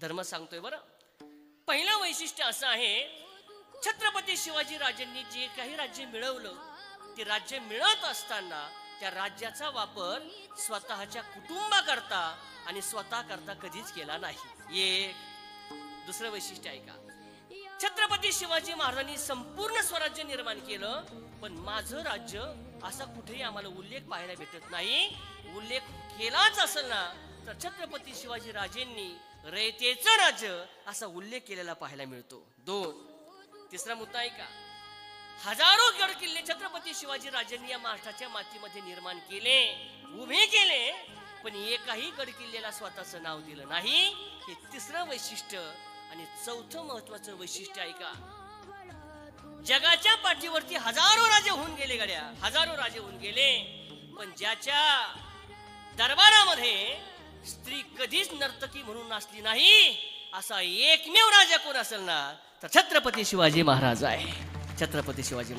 धर्म सांगतोय बरं. पहिलं वैशिष्ट्य असं आहे छत्रपती शिवाजी राजांनी जे काही राज्य मिळवलं ते राज्य मिळत असताना त्या राज्याचा वापर स्वतःच्या कुटुंबाकरता आणि स्वतः करता कधीच केला नाही. एक दुसरं वैशिष्ट्य आहे का? छत्रपती शिवाजी महाराजांनी संपूर्ण स्वराज्य निर्माण केलं पण माझं राज्य असा कुठेही आम्हाला उल्लेख पाहायला भेटत नाही. उल्लेख केलाच असेल ना तर छत्रपती शिवाजी राजेंनी रयतेचं राज्य असा उल्लेख केलेला पाहायला मिळतो. दोन तिसरा मुद्दा आहे का? हजारो गड किल्ले छत्रपती शिवाजी राजेंनी या महाराष्ट्राच्या मातीमध्ये निर्माण केले उभे केले पण एकाही गड किल्ल्याला स्वतःचं नाव दिलं नाही. हे तिसरं वैशिष्ट्य आणि चौथं महत्वाचं वैशिष्ट्य आहे का? जगाच्या पाठीवरती हजारो राजे होऊन गेले गड्या हजारो राजे होऊन गेले. पण ज्याच्या दरबारामध्ये स्त्री कधीच नर्तकी म्हणून नाचली नाही असा एकमेव राजा कोण असेल ना तर छत्रपती शिवाजी महाराज आहे. छत्रपती शिवाजी महाराज